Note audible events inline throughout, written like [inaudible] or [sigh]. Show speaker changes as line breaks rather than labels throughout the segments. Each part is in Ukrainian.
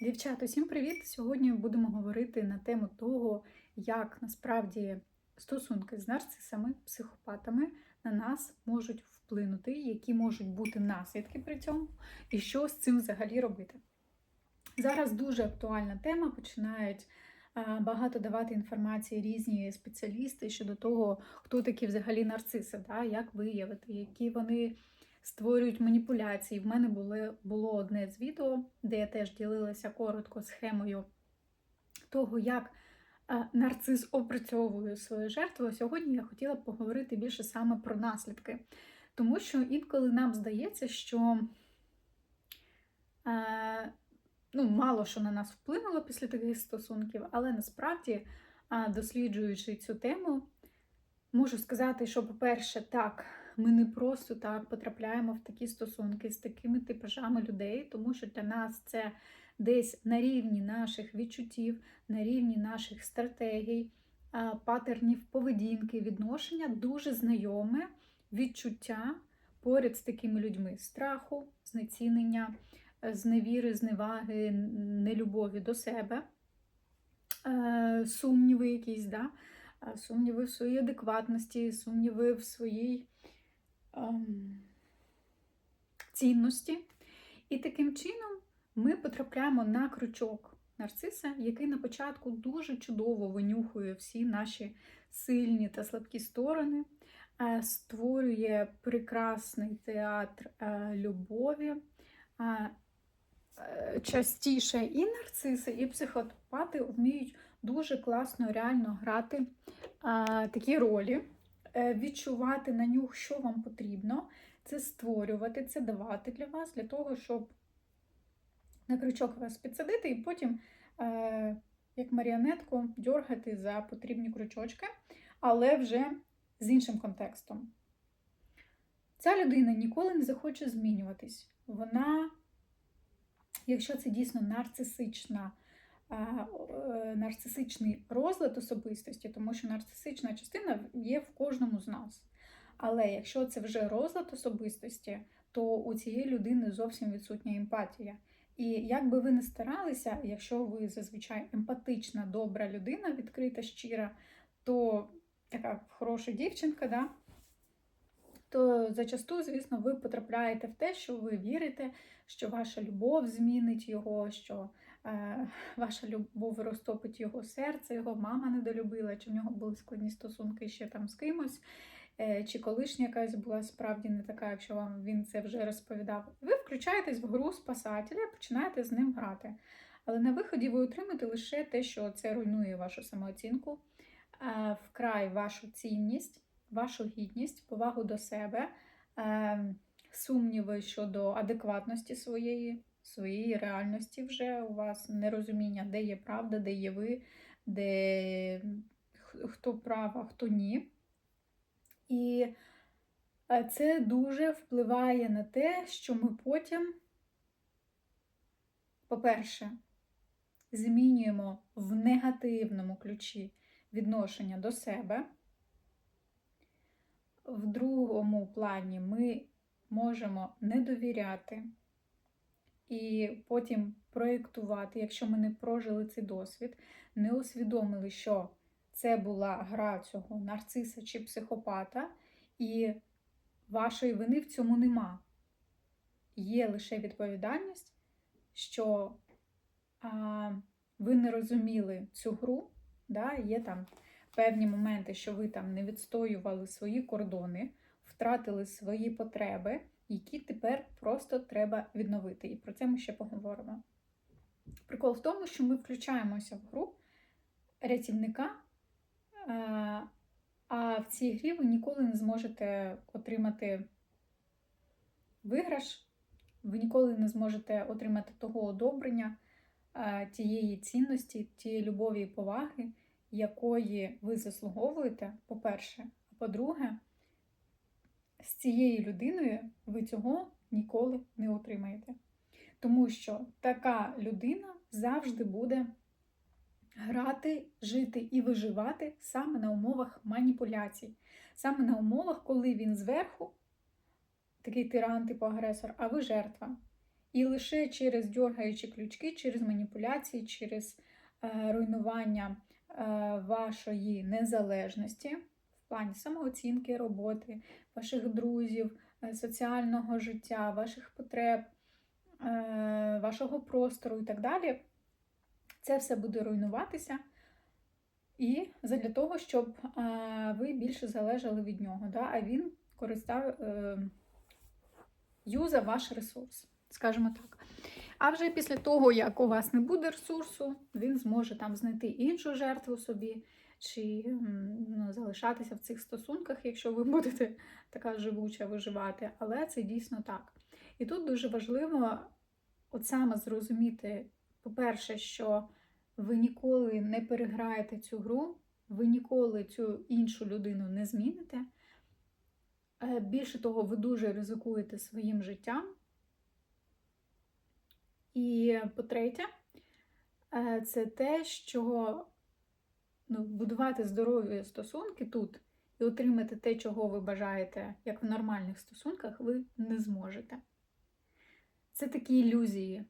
Дівчата, усім привіт! Сьогодні будемо говорити на тему того, як насправді стосунки з нарцисами, психопатами на нас можуть вплинути, які можуть бути наслідки при цьому, і що з цим взагалі робити. Зараз дуже актуальна тема, починають багато давати інформації різні спеціалісти щодо того, хто такі взагалі нарциси, да? як виявити, які вони створюють маніпуляції. В мене було, було одне з відео, де я теж ділилася коротко схемою того, як е, нарцис опрацьовує свою жертву. Сьогодні я хотіла поговорити більше саме про наслідки. Тому що інколи нам здається, що е, ну, мало що на нас вплинуло після таких стосунків, але насправді, е, досліджуючи цю тему, можу сказати, що, по-перше, так, ми не просто так потрапляємо в такі стосунки з такими типажами людей, тому що для нас це десь на рівні наших відчуттів, на рівні наших стратегій, патернів поведінки, відношення дуже знайоме відчуття поряд з такими людьми страху, знецінення, е, зневіри, зневаги, нелюбові до себе, е, сумніви якісь, да? е, сумніви в своїй адекватності, сумніви в своїй цінності. І таким чином ми потрапляємо на крючок нарциса, який на початку дуже чудово винюхує всі наші сильні та слабкі сторони, е, створює прекрасний театр е, любові. Е, Частіше і нарциси, і психопати вміють дуже класно реально грати а, такі ролі, відчувати на нюх, що вам потрібно, це створювати, це давати для вас, для того, щоб на крючок вас підсадити, і потім, е, як маріонетку, дьоргати за потрібні крючочки, але вже з іншим контекстом. Ця людина ніколи не захоче змінюватись. Вона, якщо це дійсно нарцисична, е, е, нарцисичний розлад особистості, тому що нарцисична частина є в кожному з нас. Але якщо це вже розлад особистості, то у цієї людини зовсім відсутня емпатія. І як би ви не старалися, якщо ви зазвичай емпатична, добра людина, відкрита, щира, то така хороша дівчинка, да? то зачасту, звісно, ви потрапляєте в те, що ви вірите, що ваша любов змінить його, що е, ваша любов розтопить його серце, його мама недолюбила, чи в нього були складні стосунки ще там з кимось. Е, чи колишня якась була справді не така, якщо вам він це вже розповідав. Ви включаєтесь в гру спасателя починаєте з ним грати. Але на виході ви отримаєте лише те, що це руйнує вашу самооцінку, е, вкрай вашу цінність, вашу гідність, повагу до себе, е, сумніви щодо адекватності своєї, своєї реальності вже у вас нерозуміння, де є правда, де є ви, де хто прав, а хто ні. І е, це дуже впливає на те, що ми потім, по-перше, змінюємо в негативному ключі відношення до себе. В другому плані ми можемо не довіряти і потім проєктувати, якщо ми не прожили цей досвід, не усвідомили, що це була гра цього нарциса чи психопата, і вашої вини в цьому нема. Є лише відповідальність, що а, ви не розуміли цю гру, да, є там певні моменти, що ви там не відстоювали свої кордони, втратили свої потреби, які тепер просто треба відновити. І про це ми ще поговоримо. Прикол в тому, що ми включаємося в гру рятівника. А в цій грі ви ніколи не зможете отримати виграш, ви ніколи не зможете отримати того одобрення, тієї цінності, тієї любові і поваги, якої ви заслуговуєте, по-перше, а по-друге, з цією людиною ви цього ніколи не отримаєте. Тому що така людина завжди буде грати, жити і виживати саме на умовах маніпуляцій, саме на умовах, коли він зверху, такий тиран, типу агресор, а ви жертва. І лише через дьоргаючі ключки, через маніпуляції, через е, руйнування е, вашої незалежності плані самооцінки роботи, ваших друзів, е, соціального життя, ваших потреб, е, вашого простору і так далі. Це все буде руйнуватися. І задля того, щоб е, ви більше залежали від нього, да? а він користав е, юза ваш ресурс, скажімо так. А вже після того, як у вас не буде ресурсу, він зможе там знайти іншу жертву собі, чи ну, залишатися в цих стосунках, якщо ви [laughs] будете така живуча виживати. Але це дійсно так. І тут дуже важливо от саме зрозуміти, по-перше, що ви ніколи не переграєте цю гру, ви ніколи цю іншу людину не зміните. Е, Більше того, ви дуже ризикуєте своїм життям. І по-третє, е, це те, що ну, будувати здорові стосунки тут і отримати те, чого ви бажаєте, як в нормальних стосунках, ви не зможете. Це такі ілюзії.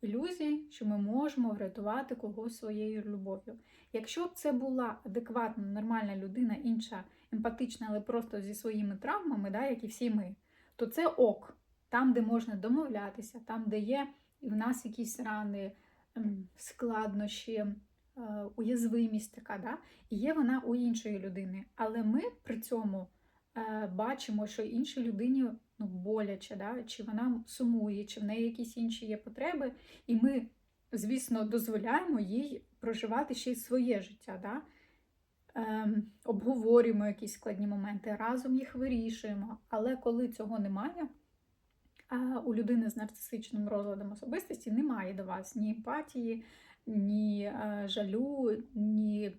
Ілюзії, що ми можемо врятувати когось своєю любов'ю. Якщо б це була адекватна, нормальна людина, інша, емпатична, але просто зі своїми травмами, да, як і всі ми, то це ок. Там, де можна домовлятися, там, де є і в нас якісь рани, ем, складнощі, уязвимість така, да? і є вона у іншої людини. Але ми при цьому е, бачимо, що іншій людині ну, боляче, да? чи вона сумує, чи в неї якісь інші є потреби, і ми, звісно, дозволяємо їй проживати ще й своє життя. Да? Ем, обговорюємо якісь складні моменти, разом їх вирішуємо. Але коли цього немає, у людини з нарцисичним розладом особистості немає до вас ні емпатії, ні жалю, ні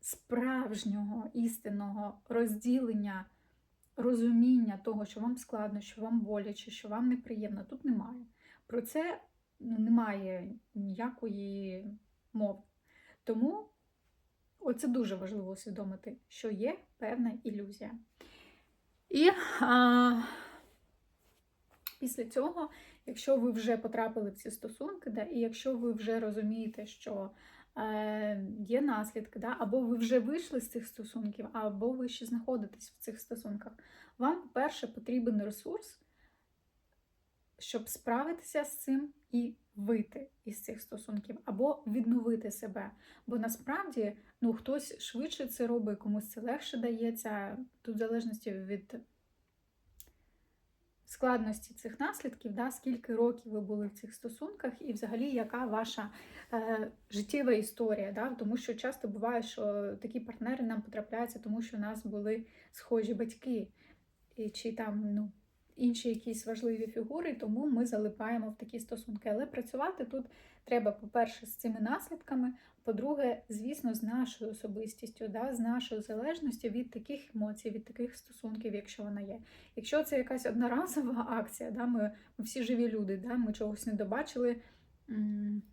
справжнього істинного розділення, розуміння того, що вам складно, що вам боляче, що вам неприємно. Тут немає. Про це ну, немає ніякої мови. Тому оце дуже важливо усвідомити, що є певна ілюзія. І а, після цього, якщо ви вже потрапили в ці стосунки, да, і якщо ви вже розумієте, що е, є наслідки, да, або ви вже вийшли з цих стосунків, або ви ще знаходитесь в цих стосунках, вам, по-перше, потрібен ресурс, щоб справитися з цим і вийти із цих стосунків, або відновити себе. Бо насправді ну, хтось швидше це робить, комусь це легше дається, тут в залежності від складності цих наслідків, да, скільки років ви були в цих стосунках, і взагалі яка ваша е, життєва історія. Да? Тому що часто буває, що такі партнери нам потрапляються, тому що у нас були схожі батьки, і, чи там ну, інші якісь важливі фігури, тому ми залипаємо в такі стосунки. Але працювати тут треба, по-перше, з цими наслідками. По-друге, звісно, з нашою особистістю, да, з нашою залежністю від таких емоцій, від таких стосунків, якщо вона є. Якщо це якась одноразова [laughs] акція, да, ми, ми всі живі люди, да, ми чогось не добачили,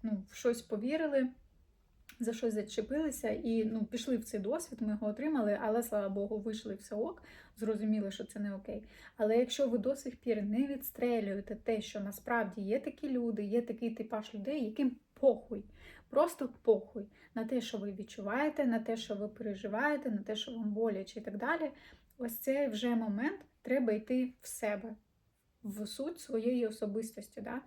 ну, в щось повірили, за щось зачепилися і ну, пішли в цей досвід, ми його отримали, але, слава Богу, вийшли все ок, зрозуміли, що це не окей. Але якщо ви до сих пір не відстрелюєте те, що насправді є такі люди, є такий типаж людей, яким похуй. Просто похуй на те, що ви відчуваєте, на те, що ви переживаєте, на те, що вам боляче і так далі. Ось цей вже момент треба йти в себе, в суть своєї особистості. Да?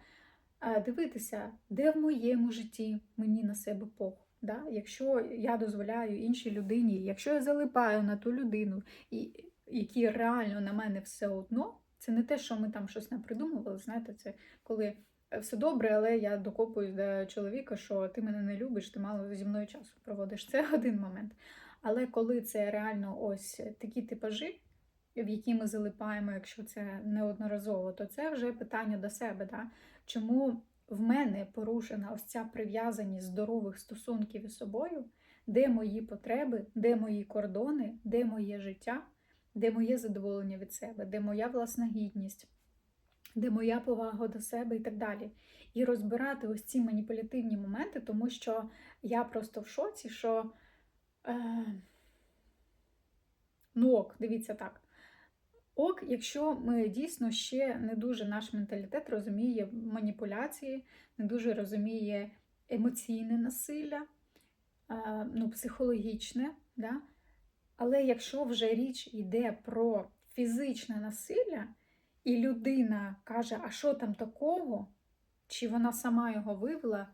Дивитися, де в моєму житті мені на себе похуй. Да? Якщо я дозволяю іншій людині, якщо я залипаю на ту людину, і які реально на мене все одно, це не те, що ми там щось не придумували. Знаєте, це коли все добре, але я докопуюсь до чоловіка, що ти мене не любиш, ти мало зі мною часу проводиш. Це [laughs] один момент. Але коли це реально ось такі типажі, в які ми залипаємо, якщо це неодноразово, то це вже питання до себе. Да? Чому в мене порушена ось ця прив'язаність здорових стосунків із собою, де мої потреби, де мої кордони, де моє життя, де моє задоволення від себе, де моя власна гідність де моя повага до себе і так далі. І розбирати ось ці маніпулятивні моменти, тому що я просто в шоці, що е, ну ок, дивіться так. Ок, якщо ми дійсно ще не дуже наш менталітет розуміє маніпуляції, не дуже розуміє емоційне насилля, ну, психологічне. Да? Але якщо вже річ йде про фізичне насилля, і людина каже, а що там такого, чи вона сама його вивела,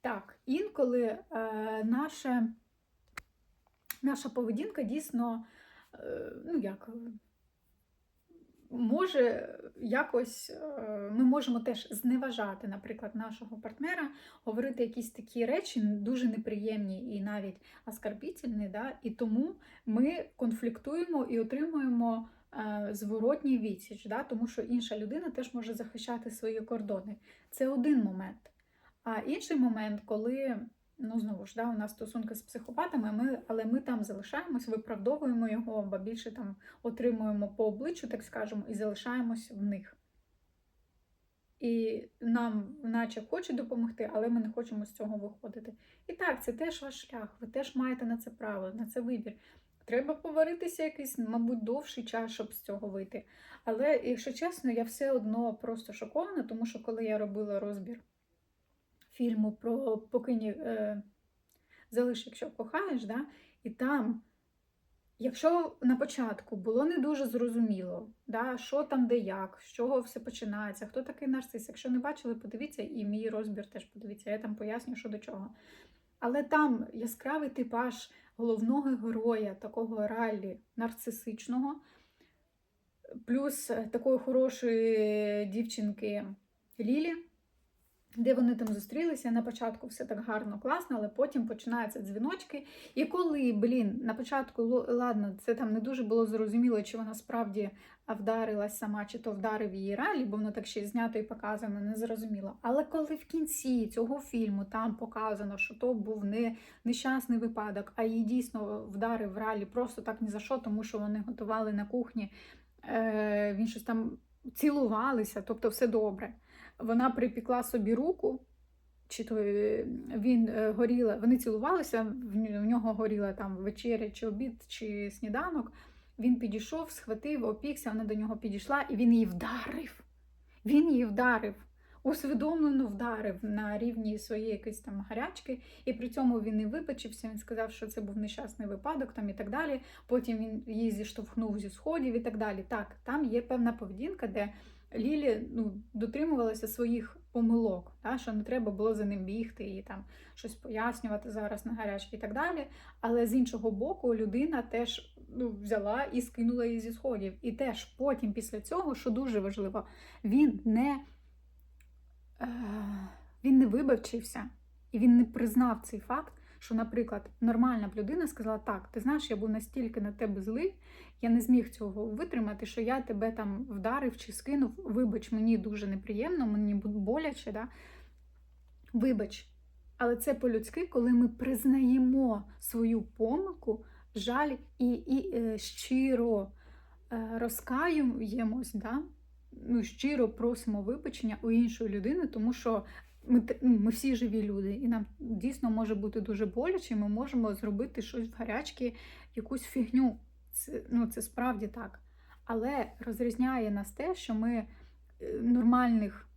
так, інколи е, наша, наша поведінка дійсно, е, ну як, може якось е, ми можемо теж зневажати, наприклад, нашого партнера, говорити якісь такі речі дуже неприємні і навіть оскарбітельні, да? і тому ми конфліктуємо і отримуємо е, зворотній відсіч, да? тому що інша людина теж може захищати свої кордони. Це один момент. А інший момент, коли ну знову ж да, у нас стосунки з психопатами, ми, але ми там залишаємось, виправдовуємо його, або більше там отримуємо по обличчю, так скажемо, і залишаємось в них. І нам, наче, хочуть допомогти, але ми не хочемо з цього виходити. І так, це теж ваш шлях, ви теж маєте на це право, на це вибір. Треба поваритися якийсь, мабуть, довший час, щоб з цього вийти. Але, якщо чесно, я все одно просто шокована, тому що коли я робила розбір фільму про покині е, залиш, якщо кохаєш, да? і там, якщо на початку було не дуже зрозуміло, да, що там, де як, з чого все починається, хто такий нарцис, якщо не бачили, подивіться, і мій розбір теж подивіться, я там поясню, що до чого. Але там яскравий типаж головного героя, такого раллі нарцисичного, плюс такої хорошої дівчинки Лілі де вони там зустрілися. На початку все так гарно, класно, але потім починаються дзвіночки. І коли, блін, на початку, ладно, це там не дуже було зрозуміло, чи вона справді вдарилась сама, чи то вдарив її ралі, бо воно так ще знято і показано, не зрозуміло. Але коли в кінці цього фільму там показано, що то був не нещасний випадок, а її дійсно вдарив ралі просто так ні за що, тому що вони готували на кухні, е, він щось там цілувалися, тобто все добре вона припікла собі руку, чи то е, він е, горіла, вони цілувалися, в нього горіла там вечеря, чи обід, чи сніданок. Він підійшов, схватив, опікся, вона до нього підійшла, і він її вдарив. Він її вдарив, усвідомлено вдарив на рівні своєї якоїсь там гарячки, і при цьому він не вибачився. Він сказав, що це був нещасний випадок там і так далі. Потім він її зіштовхнув зі сходів і так далі. Так, там є певна поведінка, де Лілі ну, дотримувалася своїх помилок, та, що не треба було за ним бігти і там щось пояснювати зараз на гарячки і так далі. Але з іншого боку, людина теж ну, взяла і скинула її зі сходів. І теж потім, після цього, що дуже важливо, він не, е, він не вибавчився і він не признав цей факт. Що, наприклад, нормальна б людина сказала, так, ти знаєш, я був настільки на тебе злий, я не зміг цього витримати, що я тебе там вдарив чи скинув. Вибач, мені дуже неприємно, мені боляче. Да? Вибач. Але це по-людськи, коли ми признаємо свою помилку, жаль і і е, щиро е, розкаюємось, да? ну, щиро просимо вибачення у іншої людини, тому що ми ну, ми всі живі люди, і нам дійсно може бути дуже боляче, ми можемо зробити щось в гарячки, якусь фігню. Це, ну, це справді так. Але розрізняє нас те, що ми е, нормальних,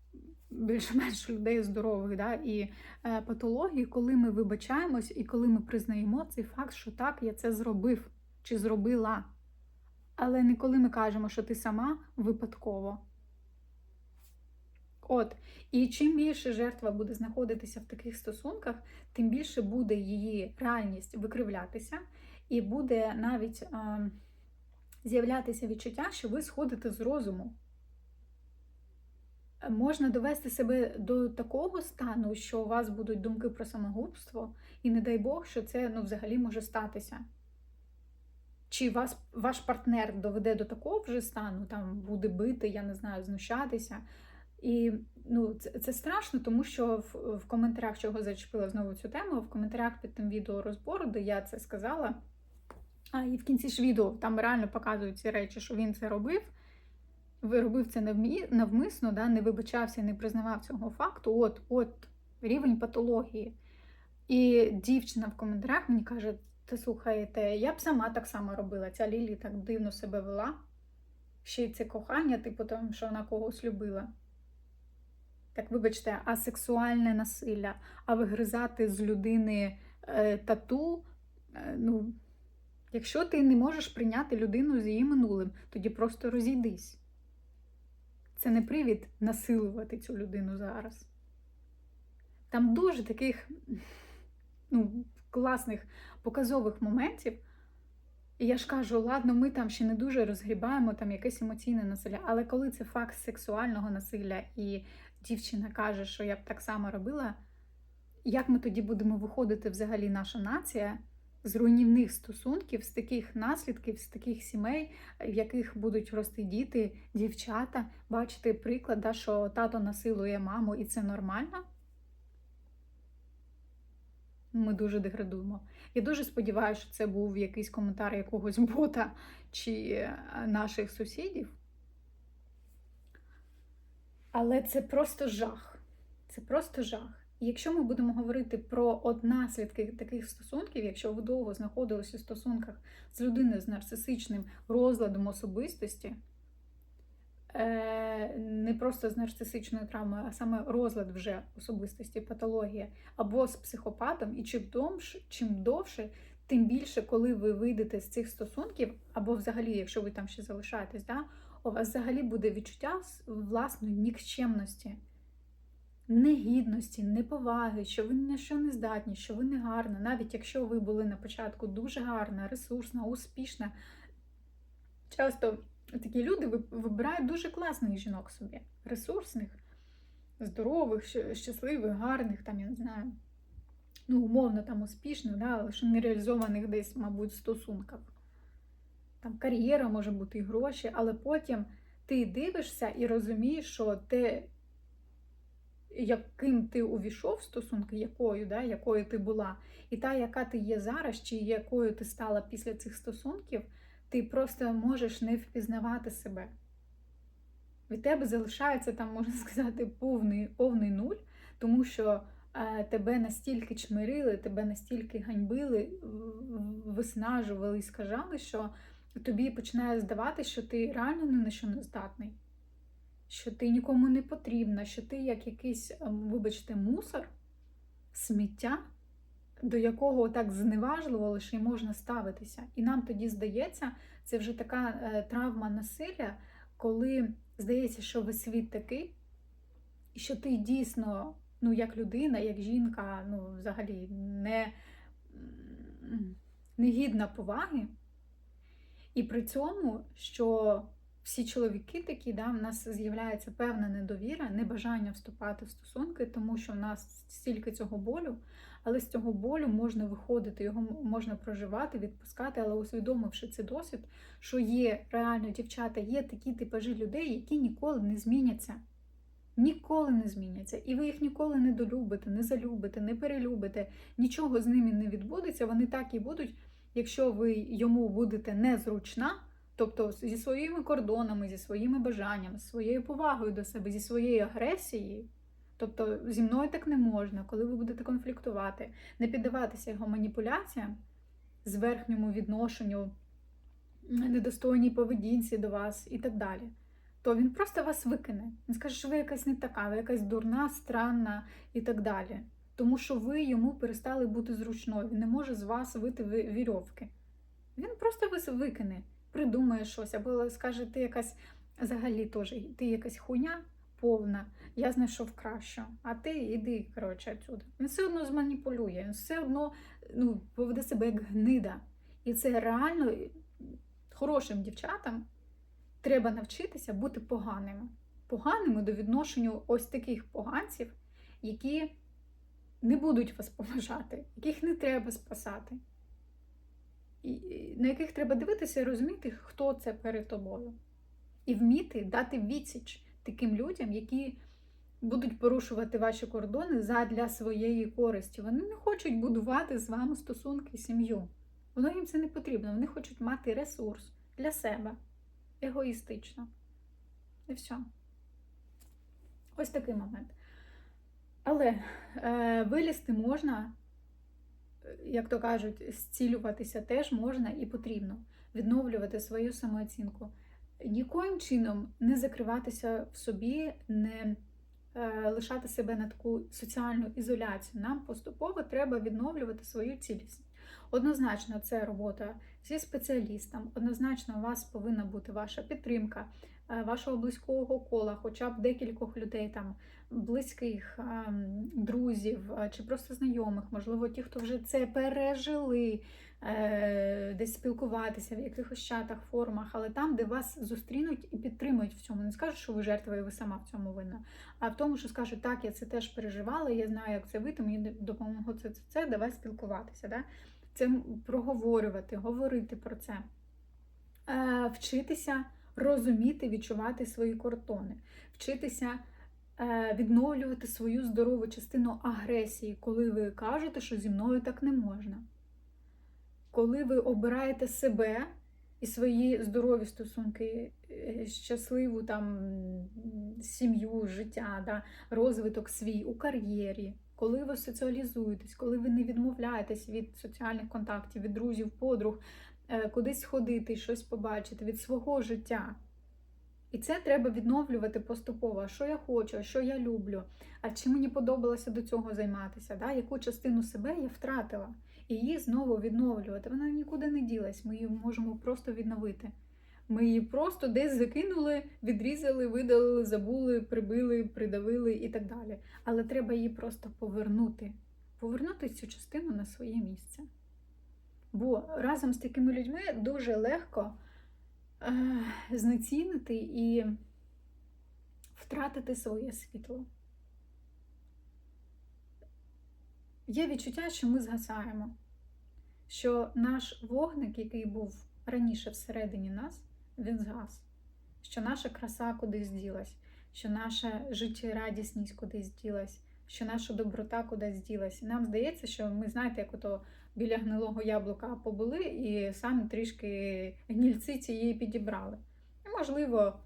більш-менш людей здорових да, і е, патологій, коли ми вибачаємось і коли ми признаємо цей факт, що так, я це зробив чи зробила. Але не коли ми кажемо, що ти сама випадково. От, і чим більше жертва буде знаходитися в таких стосунках, тим більше буде її реальність викривлятися, і буде навіть е, з'являтися відчуття, що ви сходите з розуму. Можна довести себе до такого стану, що у вас будуть думки про самогубство, і не дай Бог, що це ну, взагалі може статися. Чи вас, ваш партнер доведе до такого вже стану, там буде бити, я не знаю, знущатися. І ну, це, це страшно, тому що в, в коментарях, чого зачепила знову цю тему, в коментарях під тим відео розбору, де я це сказала, а і в кінці ж відео там реально показують ці речі, що він це робив. Робив це навмисно, да, не вибачався, не признавав цього факту. От, от рівень патології. І дівчина в коментарях мені каже: Та слухаєте, я б сама так само робила. Ця Лілі так дивно себе вела. ще й це кохання, типу, тому що вона когось любила. Так, вибачте, а сексуальне насилля, а вигризати з людини е, тату. Е, ну, якщо ти не можеш прийняти людину з її минулим, тоді просто розійдись. Це не привід насилувати цю людину зараз. Там дуже таких ну, класних показових моментів. І я ж кажу, ладно, ми там ще не дуже розгрібаємо там якесь емоційне насилля, але коли це факт сексуального насилля, і дівчина каже, що я б так само робила, як ми тоді будемо виходити взагалі наша нація з руйнівних стосунків, з таких наслідків, з таких сімей, в яких будуть рости діти, дівчата, бачити приклад, да, що тато насилує маму, і це нормально? Ми дуже деградуємо. Я дуже сподіваюся, що це був якийсь коментар якогось бота чи е, наших сусідів. Але це просто жах. Це просто жах. І якщо ми будемо говорити про от наслідки таких стосунків, якщо ви довго знаходилися в стосунках з людиною з нарцисичним розладом особистості, е, не просто з нарцисичною травмою, а саме розлад вже особистості, патологія, або з психопатом, і чим довше, чим довше, тим більше, коли ви вийдете з цих стосунків, або взагалі, якщо ви там ще залишаєтесь, да, у вас взагалі буде відчуття власної нікчемності негідності, неповаги, що ви на що не здатні, що ви не гарна, навіть якщо ви були на початку дуже гарна, ресурсна, успішна. Часто такі люди вибирають дуже класних жінок собі, ресурсних, здорових, щасливих, гарних, там, я не знаю, ну, умовно там успішних, да, але що не реалізованих десь, мабуть, стосунках. Там кар'єра може бути і гроші, але потім ти дивишся і розумієш, що те, яким ти увійшов в стосунки, якою, да, якою ти була, і та, яка ти є зараз, чи якою ти стала після цих стосунків, ти просто можеш не впізнавати себе. Від тебе залишається там, можна сказати, повний повний нуль, тому що е, тебе настільки чмирили, тебе настільки ганьбили, виснажували і скажали, що тобі починає здавати, що ти реально ні на що не здатний що ти нікому не потрібна, що ти як якийсь, ем, вибачте, мусор, сміття, до якого так зневажливо лише й можна ставитися. І нам тоді здається, це вже така е, травма насилля, коли здається, що весь світ такий, і що ти дійсно, ну, як людина, як жінка, ну, взагалі не, не гідна поваги. І при цьому, що всі чоловіки такі, да, в нас з'являється певна недовіра, небажання вступати в стосунки, тому що в нас стільки цього болю, але з цього болю можна виходити, його можна проживати, відпускати, але усвідомивши цей досвід, що є реально дівчата, є такі типажі людей, які ніколи не зміняться. Ніколи не зміняться. І ви їх ніколи не долюбите, не залюбите, не перелюбите, нічого з ними не відбудеться. Вони так і будуть, якщо ви йому будете незручна. Тобто зі своїми кордонами, зі своїми бажаннями, зі своєю повагою до себе, зі своєю агресією. Тобто зі мною так не можна, коли ви будете конфліктувати, не піддаватися його маніпуляціям, зверхньому відношенню, недостойній поведінці до вас і так далі, то він просто вас викине. Він скаже, що ви якась не така, ви якась дурна, странна і так далі. Тому що ви йому перестали бути зручною, він не може з вас вити вірьовки. Він просто вас викине придумає щось, або скаже, ти якась взагалі теж, ти якась хуйня повна, я знайшов кращу, а ти йди, коротше, отсюди. Він все одно зманіпулює, він все одно ну, поведе себе як гнида. І це реально хорошим дівчатам треба навчитися бути поганими. Поганими до відношенню ось таких поганців, які не будуть вас поважати, яких не треба спасати на яких треба дивитися і розуміти, хто це перед тобою. І вміти дати відсіч таким людям, які будуть порушувати ваші кордони задля своєї користі. Вони не хочуть будувати з вами стосунки, сім'ю. Воно їм це не потрібно. Вони хочуть мати ресурс для себе егоїстично. І все. Ось такий момент. Але е, вилізти можна як то кажуть, зцілюватися теж можна і потрібно, відновлювати свою самооцінку. нікоїм чином не закриватися в собі, не е, лишати себе на таку соціальну ізоляцію. Нам поступово треба відновлювати свою цілісність. Однозначно, це робота зі спеціалістом. Однозначно, у вас повинна бути ваша підтримка, вашого близького кола, хоча б декількох людей там близьких ем, друзів е, чи просто знайомих, можливо, ті, хто вже це пережили, е, десь спілкуватися в якихось чатах, формах, але там, де вас зустрінуть і підтримують в цьому. Не скажуть, що ви жертва і ви сама в цьому винна, а в тому, що скажуть, так, я це теж переживала, я знаю, як це вийти, мені допомогло це, це, це, давай спілкуватися. Да? Це проговорювати, говорити про це, е, вчитися розуміти, відчувати свої кордони, вчитися е, відновлювати свою здорову частину агресії, коли ви кажете, що зі мною так не можна. Коли ви обираєте себе і свої здорові стосунки, е, щасливу там сім'ю, життя, да, розвиток свій у кар'єрі, коли ви соціалізуєтесь, коли ви не відмовляєтесь від соціальних контактів, від друзів, подруг, кудись ходити, щось побачити, від свого життя. І це треба відновлювати поступово. Що я хочу, що я люблю, а чи мені подобалося до цього займатися, да? яку частину себе я втратила. І її знову відновлювати. Вона нікуди не ділась, ми її можемо просто відновити. Ми її просто десь закинули, відрізали, видалили, забули, прибили, придавили і так далі. Але треба її просто повернути, повернути цю частину на своє місце. Бо разом з такими людьми дуже легко е, знецінити і втратити своє світло. Є відчуття, що ми згасаємо, що наш вогник, який був раніше всередині нас, він згас, що наша краса кудись ділась, що наша життєрадісність кудись ділась, що наша доброта кудись ділась. Нам здається, що ми, знаєте, як ото біля гнилого яблука побули і самі трішки гнільці цієї підібрали. І, можливо,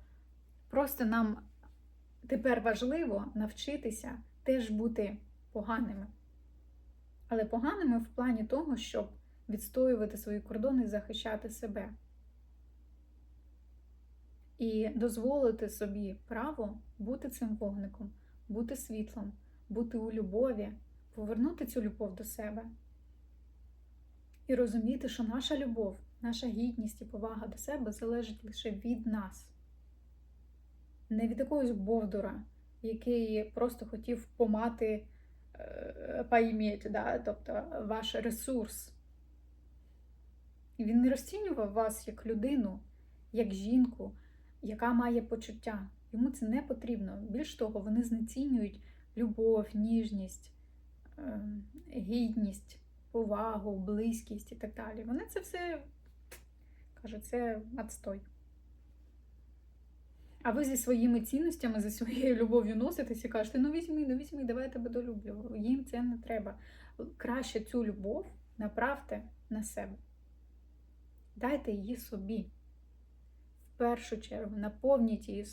просто нам тепер важливо навчитися теж бути поганими. Але поганими в плані того, щоб відстоювати свої кордони і захищати себе і дозволити собі право бути цим вогником, бути світлом, бути у любові, повернути цю любов до себе. І розуміти, що наша любов, наша гідність і повага до себе залежить лише від нас, не від якогось бовдура, який просто хотів помати е, пайміть, да? тобто ваш ресурс. Він не розцінював вас як людину, як жінку, яка має почуття. Йому це не потрібно. Більш того, вони знецінюють любов, ніжність, ем, гідність, повагу, близькість і так далі. Вони це все кажуть, це отстой. А ви зі своїми цінностями, зі своєю любов'ю носитесь і кажете, ну візьми, ну візьми, давай я тебе долюблю. Їм це не треба. Краще цю любов направте на себе. Дайте її собі В першу чергу наповніть її,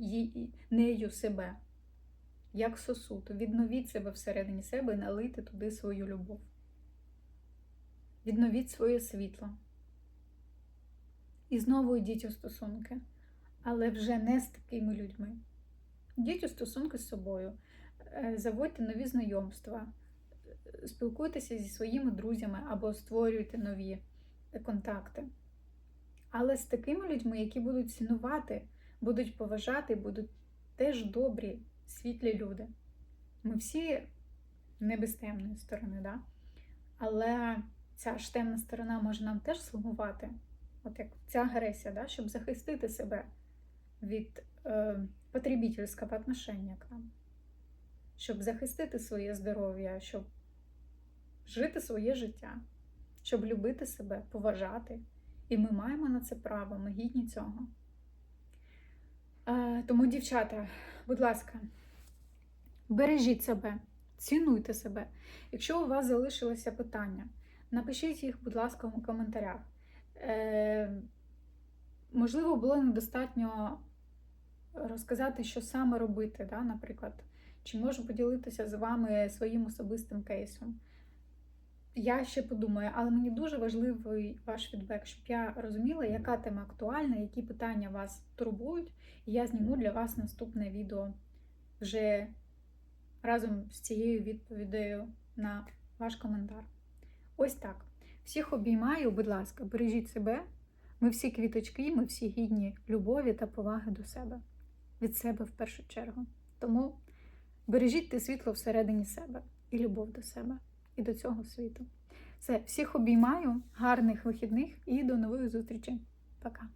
її, нею себе, як сосуд. Відновіть себе всередині себе і налийте туди свою любов. Відновіть своє світло. І знову йдіть у стосунки, але вже не з такими людьми. Йдіть у стосунки з собою, е, заводьте нові знайомства, спілкуйтеся зі своїми друзями або створюйте нові контакти. Але з такими людьми, які будуть цінувати, будуть поважати, будуть теж добрі, світлі люди. Ми всі не без темної сторони, да? але ця ж темна сторона може нам теж слугувати, от як ця агресія, да? щоб захистити себе від е, потребительського отношення к нам, щоб захистити своє здоров'я, щоб жити своє життя, щоб любити себе, поважати. І ми маємо на це право, ми гідні цього. Тому, дівчата, будь ласка, бережіть себе, цінуйте себе. Якщо у вас залишилося питання, напишіть їх, будь ласка, у коментарях. Е, Можливо, було недостатньо розказати, що саме робити, да, наприклад, чи можу поділитися з вами своїм особистим кейсом. я ще подумаю, але мені дуже важливий ваш фідбек, щоб я розуміла, яка тема актуальна, які питання вас турбують. І я зніму для вас наступне відео вже разом з цією відповідею на ваш коментар. Ось так. Всіх обіймаю, будь ласка, бережіть себе. Ми всі квіточки, ми всі гідні любові та поваги до себе. Від себе в першу чергу. Тому бережіть те світло всередині себе і любов до себе і до цього світу. Все, всіх обіймаю, гарних вихідних і до нових зустрічей. Пока.